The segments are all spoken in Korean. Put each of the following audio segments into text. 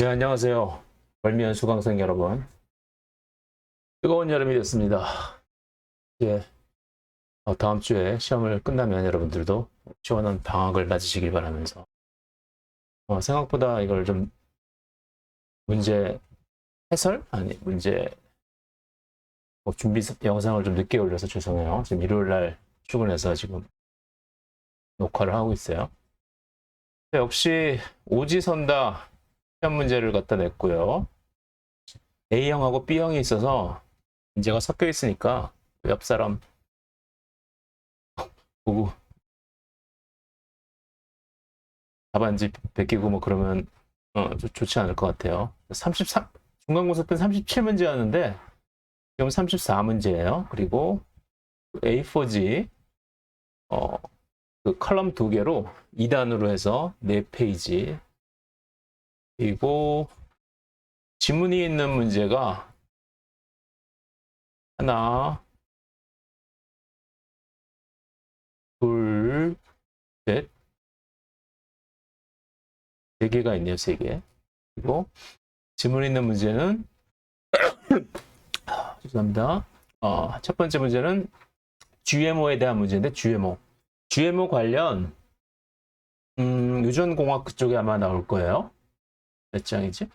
네, 안녕하세요. 벌미연 수강생 여러분. 뜨거운 여름이 됐습니다. 이제 어, 다음 주에 시험을 끝나면 여러분들도 시원한 방학을 맞으시길 바라면서 어, 생각보다 이걸 좀 문제 해설? 아니, 문제 뭐 준비 영상을 좀 늦게 올려서 죄송해요. 지금 일요일 날 출근해서 지금 녹화를 하고 있어요. 역시 오지선다 시험 문제를 갖다 냈고요. A형하고 B형이 있어서 문제가 섞여 있으니까 옆 사람 보고 답안지 베끼고 뭐 그러면 어, 좀 좋지 않을 것 같아요. 33 중간고사 때는 37문제였는데 지금 34문제예요. 그리고 A4G 어, 그 컬럼 두 개로 2단으로 해서 4페이지 그리고 지문이 있는 문제가 하나, 둘, 셋, 세 개가 있네요, 세 개. 그리고 지문 있는 문제는 아, 죄송합니다. 어, 첫 번째 문제는 GMO에 대한 문제인데 GMO, GMO 관련 음, 유전공학 그쪽에 아마 나올 거예요. 몇 장이지?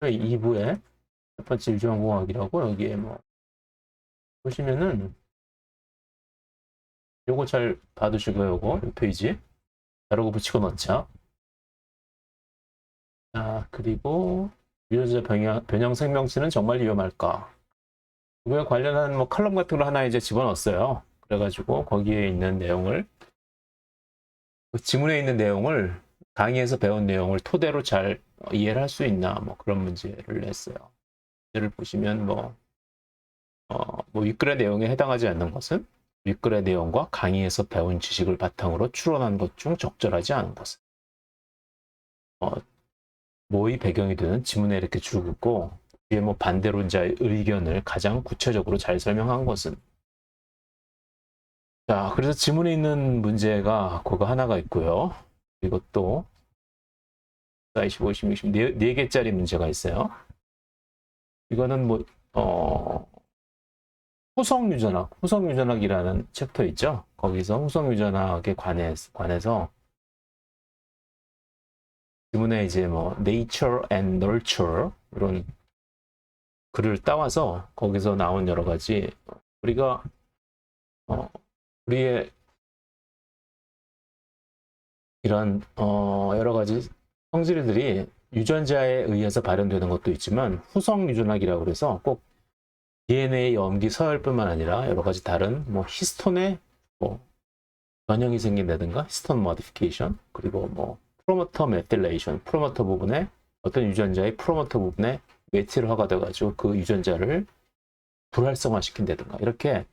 네, 2부에 첫 번째 유전공학이라고 여기에 뭐 보시면은 요거 잘 봐두시고요 요거. 요 페이지. 자르고 붙이고 넣자 자 그리고 유전자 변형, 변형 생명체는 정말 위험할까? 그거에 관련한 뭐 칼럼 같은 걸 하나 이제 집어넣었어요. 그래가지고 거기에 있는 내용을 그 지문에 있는 내용을 강의에서 배운 내용을 토대로 잘 이해를 할 수 있나? 뭐 그런 문제를 냈어요. 문제를 보시면 뭐, 어, 뭐 윗글의 내용에 해당하지 않는 것은 윗글의 내용과 강의에서 배운 지식을 바탕으로 추론한 것 중 적절하지 않은 것은. 어, 뭐의 배경이 되는 지문에 이렇게 줄 긋고 뒤에 뭐 반대론자의 의견을 가장 구체적으로 잘 설명한 것은 자 그래서 지문에 있는 문제가 그거 하나가 있고요. 이것도 25, 26, 26, 네, 네 개짜리 문제가 있어요. 이거는 뭐, 어, 후성유전학, 후성유전학이라는 챕터 있죠? 거기서 후성유전학에 관해서, 관해서 지문에 이제 뭐, nature and nurture, 이런 글을 따와서 거기서 나온 여러 가지, 우리가, 어, 우리의 이런, 어, 여러 가지 성질들이 유전자에 의해서 발현되는 것도 있지만 후성 유전학이라고 그래서 꼭 DNA 염기 서열뿐만 아니라 여러 가지 다른 뭐 히스톤의 뭐 변형이 생긴다든가 히스톤 모디피케이션 그리고 뭐 프로모터 메틸레이션 프로모터 부분에 어떤 유전자의 프로모터 부분에 메틸 화가 돼가지고 그 유전자를 불활성화 시킨다든가 이렇게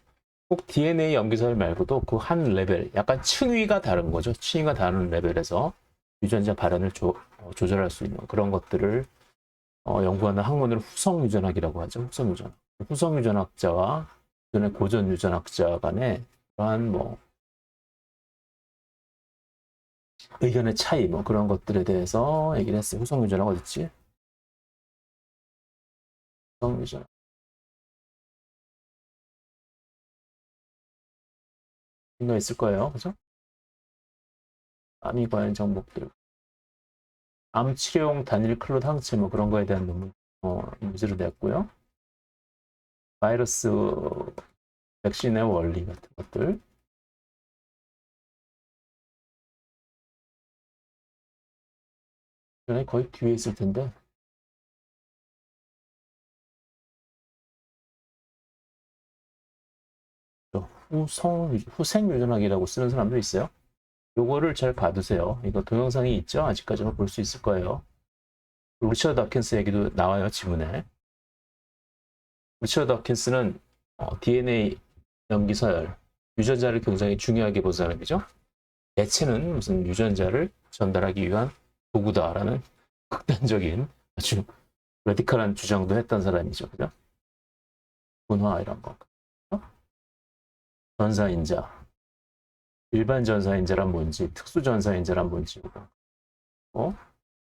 꼭 DNA 염기서열 말고도 그 한 레벨 약간 층위가 다른 거죠 층위가 다른 레벨에서 유전자 발현을 조, 어, 조절할 수 있는 그런 것들을 어, 연구하는 학문을 후성 유전학이라고 하죠. 후성 유전학. 후성 유전학자와 기존의 고전 유전학자 간의 그러한 뭐 의견의 차이 뭐 그런 것들에 대해서 얘기를 했어요. 후성 유전학 어딨지? 후성 유전학. 이거 있을 거예요. 그죠? 암이 관련 정보들. 암 치료용 단일 클로드 항체 뭐 그런 거에 대한 논문 어, 문제를 냈고요. 바이러스 백신의 원리 같은 것들. 거의 뒤에 있을 텐데. 후성, 후생 유전학이라고 쓰는 사람도 있어요. 요거를 잘 봐두세요. 이거 동영상이 있죠? 아직까지는 볼 수 있을 거예요. 루치어 다킨스 얘기도 나와요, 지문에. 루치어 다킨스는 어, DNA 염기서열, 유전자를 굉장히 중요하게 본 사람이죠. 대체는 무슨 유전자를 전달하기 위한 도구다라는 극단적인 아주 레디컬한 주장도 했던 사람이죠. 그죠? 분화 이런 거. 어? 전사인자. 일반 전사인자란 뭔지, 특수 전사인자란 뭔지, 어?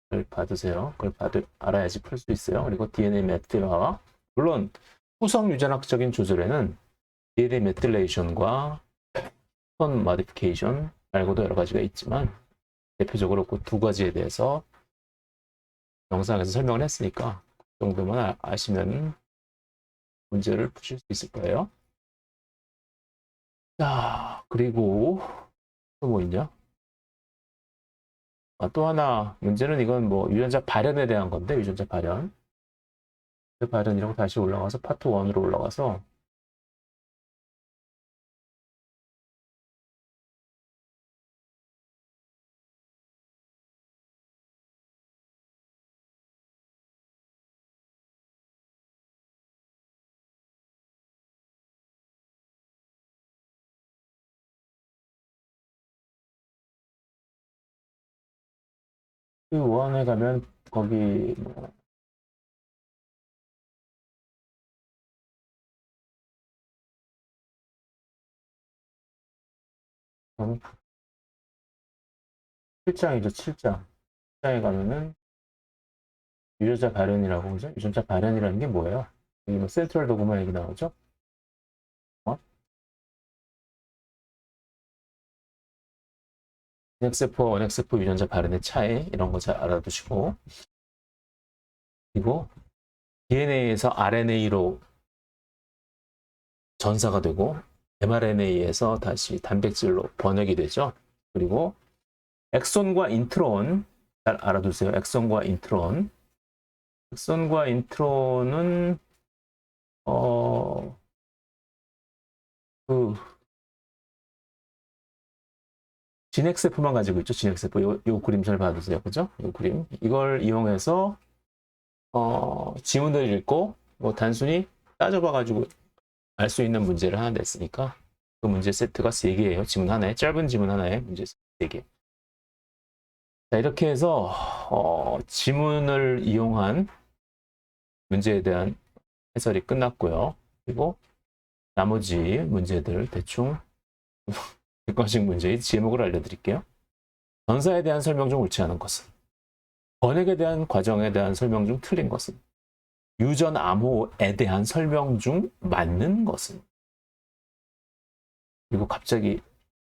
그걸 받으세요. 그걸 받을, 알아야지 풀 수 있어요. 그리고 DNA 메틸화. 물론, 후성 유전학적인 조절에는 DNA 메틸레이션과 톤 모디피케이션 말고도 여러 가지가 있지만, 대표적으로 그 두 가지에 대해서 영상에서 설명을 했으니까, 그 정도만 아- 아시면 문제를 푸실 수 있을 거예요. 자, 그리고 또 뭐 있냐? 아, 또 하나 문제는 이건 뭐 유전자 발현에 대한 건데 유전자 발현. 그 발현이라고 다시 올라가서 파트 1으로 올라가서 그 원에 가면 거기 뭐 음, 7장이죠, 7장. 7장에 가면은 유전자 발현이라고 그러죠? 유전자 발현이라는 게 뭐예요? 여기 뭐 센트럴 도그마 얘기 나오죠? NXF와 원XF 유전자 발현의 차이 이런 거 잘 알아두시고 그리고 DNA에서 RNA로 전사가 되고 mRNA에서 다시 단백질로 번역이 되죠. 그리고 엑손과 인트론 잘 알아두세요. 엑손과 인트론. 엑손과 인트론은 어, 그 진엑세프만 가지고 있죠. 진엑세프. 요, 요 그림 잘 봐주세요. 그죠? 요 그림. 이걸 이용해서 어, 지문을 읽고 뭐 단순히 따져봐 가지고 알 수 있는 문제를 하나 냈으니까 그 문제 세트가 3개예요. 지문 하나에 짧은 지문 하나에 문제 3개. 자, 이렇게 해서 어, 지문을 이용한 문제에 대한 해설이 끝났고요. 그리고 나머지 문제들 대충 객관식 문제의 제목을 알려드릴게요. 전사에 대한 설명 중 옳지 않은 것은 번역에 대한 과정에 대한 설명 중 틀린 것은 유전 암호에 대한 설명 중 맞는 것은 그리고 갑자기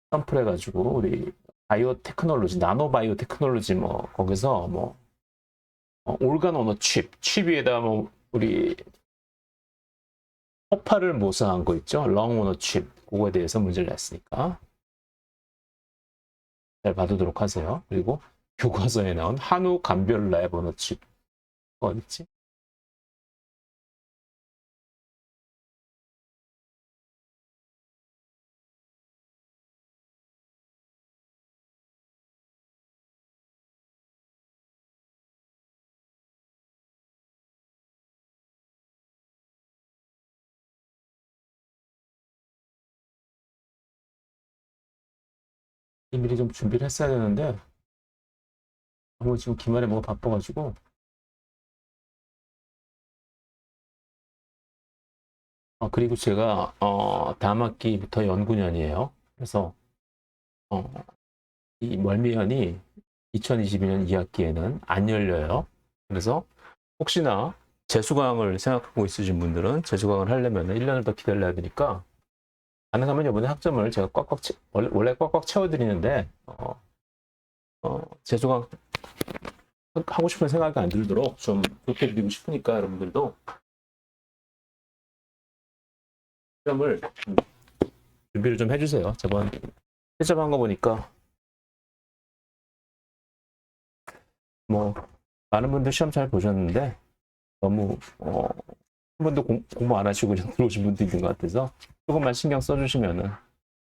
덤플 해가지고 우리 바이오 테크놀로지 나노 바이오 테크놀로지 뭐 거기서 뭐 어, 올간 오너 칩, 칩 위에다 뭐 우리 허파를 모사한 거 있죠? 렁 오너 칩 그거에 대해서 문제를 냈으니까 잘 봐두도록 하세요. 그리고 교과서에 나온 한우 감별 칩 어디 있지? 미리 좀 준비를 했어야 되는데 너무 지금 기말에 뭐가 바빠가지고 어, 그리고 제가 어, 다음 학기부터 연구년이에요. 그래서 어, 이 멀미연이 2022년 2학기에는 안 열려요. 그래서 혹시나 재수강을 생각하고 있으신 분들은 재수강을 하려면 1년을 더 기다려야 되니까 가능하면 이번에 학점을 제가 꽉꽉 채, 원래, 원래 꽉꽉 채워드리는데 어, 어, 재수강 하고 싶은 생각이 안 들도록 좀 좋게 드리고 싶으니까 여러분들도 좀 준비를 좀 해주세요. 저번 실습한 거 보니까 뭐 많은 분들 시험 잘 보셨는데 너무 어, 한 번도 공, 공부 안 하시고 그냥 들어오신 분도 있는 것 같아서 조금만 신경 써주시면은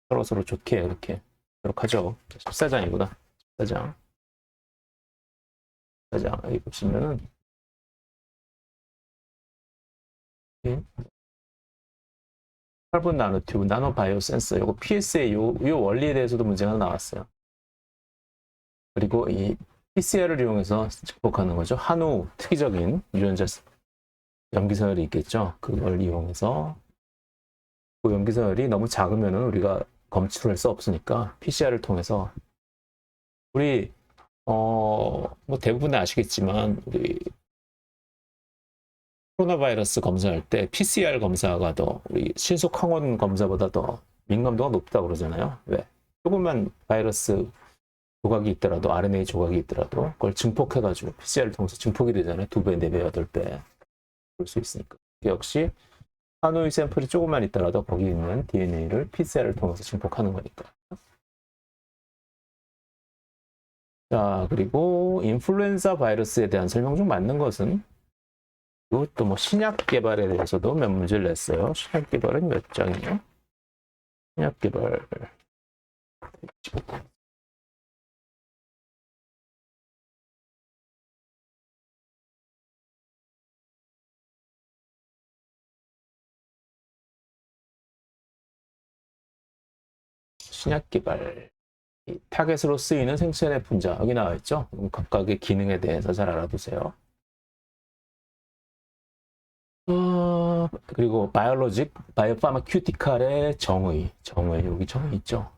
서로 서로 좋게 이렇게 그렇게 하죠. 14장이구나. 14장. 14장 여기 보시면은 예. 카본 나노튜브, 나노바이오 센서, 요거 PSA 요, 요 원리에 대해서도 문제가 나왔어요. 그리고 이 PCR을 이용해서 증폭하는 거죠. 한우 특이적인 유전자 염기서열이 있겠죠. 그걸 이용해서 그 염기서열이 너무 작으면은 우리가 검출할 수 없으니까 PCR을 통해서 우리 어 뭐 대부분 아시겠지만 우리 코로나 바이러스 검사할 때 PCR 검사가 더 우리 신속 항원 검사보다 더 민감도가 높다고 그러잖아요. 왜? 조금만 바이러스 조각이 있더라도 RNA 조각이 있더라도 그걸 증폭해가지고 PCR을 통해서 증폭이 되잖아요. 두 배, 네 배, 여덟 배 볼 수 있으니까. 역시 하노이 샘플이 조금만 있더라도 거기 있는 DNA를 PCR을 통해서 증폭하는 거니까. 자, 그리고 인플루엔자 바이러스에 대한 설명 중 맞는 것은 이것도 뭐 신약 개발에 대해서도 몇 문제를 냈어요. 신약 개발은 몇 장이요? 신약 개발. 신약 개발. 이 타겟으로 쓰이는 생체내 분자 여기 나와 있죠. 각각의 기능에 대해서 잘 알아두세요. 어, 그리고 바이올로직, 바이오파마큐티칼의 정의, 정의 여기 정의 있죠.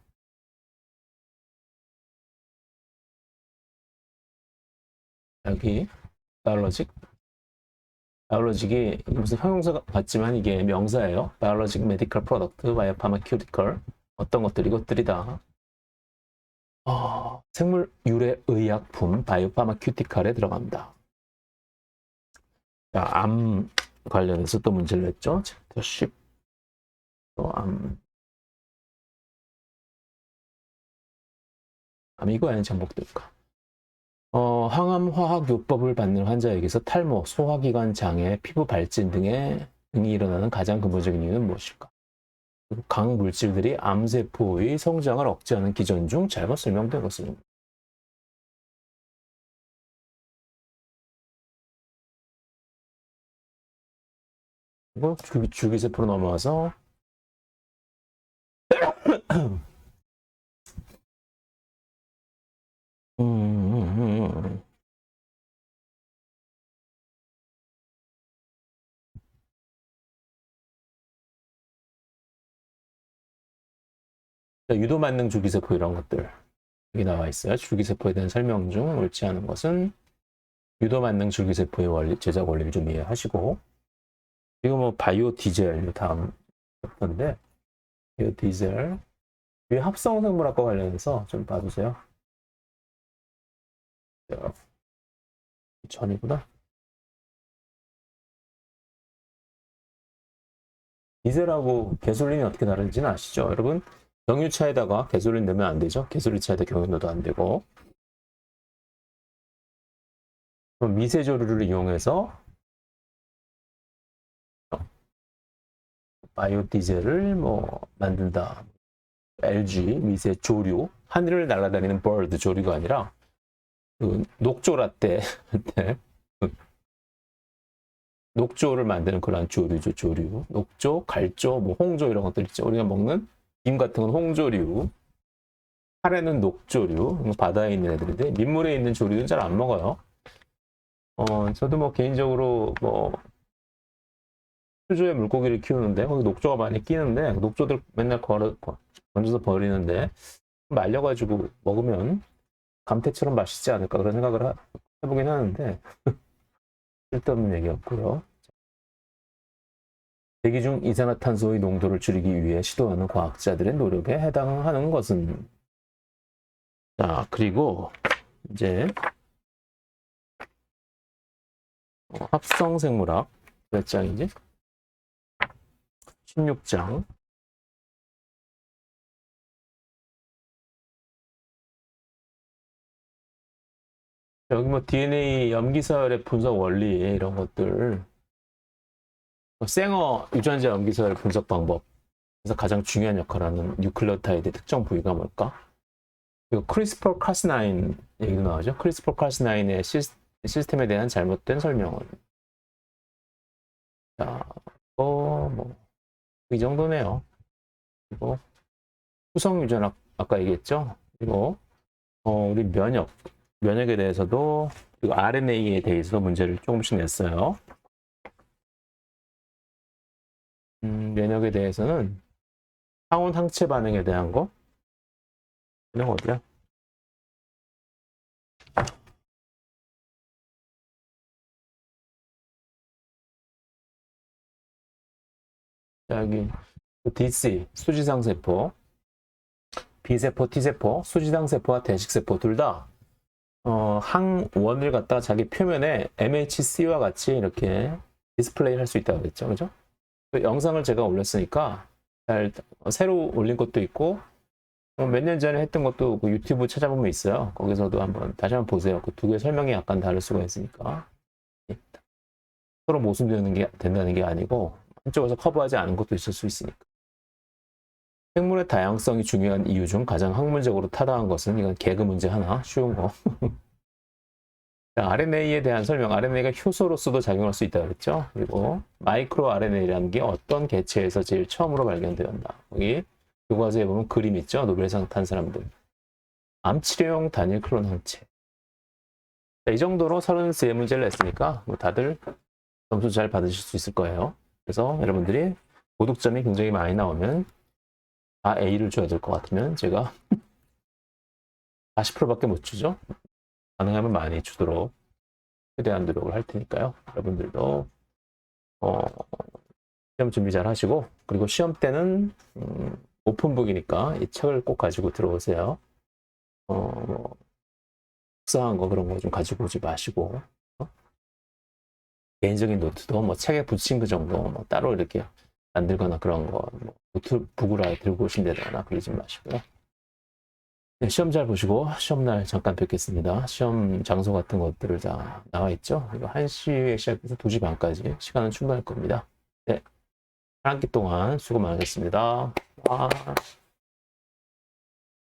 여기 바이올로직, 바이올로직이 무슨 형용사 같지만 이게 명사예요. 바이올로직 메디컬 프로덕트, 바이오파마큐티칼 어떤 것들 이것들이다. 어, 생물 유래 의약품 바이오파마큐티칼에 들어갑니다. 자, 암 관련해서 또 문제를 냈죠. 챕터 10. 또 암. 암 이거 아닌 정복될까? 어, 항암 화학 요법을 받는 환자에게서 탈모, 소화기관 장애, 피부 발진 등의 등이 일어나는 가장 근본적인 이유는 무엇일까? 강 물질들이 암세포의 성장을 억제하는 기전 중 잘못 설명된 것은 그리고 주, 주기세포로 넘어와서 유도 만능 줄기세포 이런 것들 여기 나와 있어요. 줄기세포에 대한 설명 중 옳지 않은 것은 유도 만능 줄기세포의 원리, 제작 원리를 좀 이해하시고 이거 뭐 바이오 디젤 다음 건데 바이오 디젤 이 합성 생물학과 관련해서 좀 봐주세요. 전이구나. 디젤하고 개솔린이 어떻게 다른지는 아시죠? 여러분 경유차에다가 개솔린 넣으면 안 되죠? 개솔린차에다 경유 넣어도 안 되고 미세조류를 이용해서 바이오 디젤을 뭐 만든다. LG 미세 조류 하늘을 날아다니는 bird 조류가 아니라 그 녹조 라떼 때 녹조를 만드는 그런 조류죠 조류 녹조 갈조 뭐 홍조 이런 것들 있죠 우리가 먹는 김 같은 건 홍조류 카레는 녹조류 바다에 있는 애들인데 민물에 있는 조류는 잘 안 먹어요 어 저도 뭐 개인적으로 뭐 수조에 물고기를 키우는데 거기 녹조가 많이 끼는데 녹조들 맨날 걸어 건져서 버리는데 말려가지고 먹으면 감태처럼 맛있지 않을까 그런 생각을 하, 해보긴 하는데 쓸데없는 얘기였고요. 대기 중 이산화탄소의 농도를 줄이기 위해 시도하는 과학자들의 노력에 해당하는 것은? 자 그리고 이제 어, 합성생물학 몇 장이지? 16장. 여기 뭐 DNA 염기서열의 분석 원리 이런 것들. 뭐 생어 유전자 염기서열 분석 방법 그래서 가장 중요한 역할을 하는 뉴클레오타이드 특정 부위가 뭘까? 그리고 크리스퍼 카스9 얘기도 나오죠. 크리스퍼 카스9의 시스템에 대한 잘못된 설명은 자, 어, 뭐, 이 정도네요. 그리고 후성 유전학 아까 얘기했죠. 그리고 어, 우리 면역 면역에 대해서도 그리고 RNA에 대해서도 문제를 조금씩 냈어요. 음, 면역에 대해서는 항원 항체 반응에 대한 거 이런 거 어디야? 자, 여기 DC 수지상 세포, B세포, T세포, 수지상 세포와 대식 세포 둘 다 어, 항원을 갖다 자기 표면에 MHC와 같이 이렇게 디스플레이 할 수 있다고 그랬죠. 그죠? 그 영상을 제가 올렸으니까 잘 어, 새로 올린 것도 있고 어, 몇년 전에 했던 것도 그 유튜브 찾아보면 있어요. 거기서도 한번 다시 한번 보세요. 그 두 개 설명이 약간 다를 수가 있으니까 서로 모순되는 게 된다는 게 아니고 한쪽에서 커버하지 않은 것도 있을 수 있으니까. 생물의 다양성이 중요한 이유 중 가장 학문적으로 타당한 것은 이건 개그 문제 하나 쉬운 거. 자, RNA에 대한 설명. RNA가 효소로서도 작용할 수 있다 그랬죠. 그리고 마이크로 RNA라는 게 어떤 개체에서 제일 처음으로 발견되었나. 여기 교과서에 보면 그림 있죠. 노벨상 탄 사람들. 암 치료용 단일 클론 항체. 자, 이 정도로 33 문제를 냈으니까 뭐 다들 점수 잘 받으실 수 있을 거예요. 그래서 여러분들이 고득점이 굉장히 많이 나오면 다 A를 줘야 될 것 같으면 제가 40%밖에 못 주죠. 가능하면 많이 주도록 최대한 노력을 할 테니까요. 여러분들도 어, 시험 준비 잘 하시고 그리고 시험 때는 음, 오픈북이니까 이 책을 꼭 가지고 들어오세요. 어, 뭐 속상한 거 그런 거 좀 가지고 오지 마시고 어? 개인적인 노트도 뭐 책에 붙인 그 정도 뭐 따로 이렇게 만들거나 그런 거, 뭐 노트북을 아예 들고 오신다거나 그러지 마시고요. 네, 시험 잘 보시고 시험날 잠깐 뵙겠습니다. 시험 장소 같은 것들을 다 나와 있죠. 이거 1시에 시작해서 2시 반까지 시간은 충분할 겁니다. 네. 한 학기 동안 수고 많으셨습니다. 와.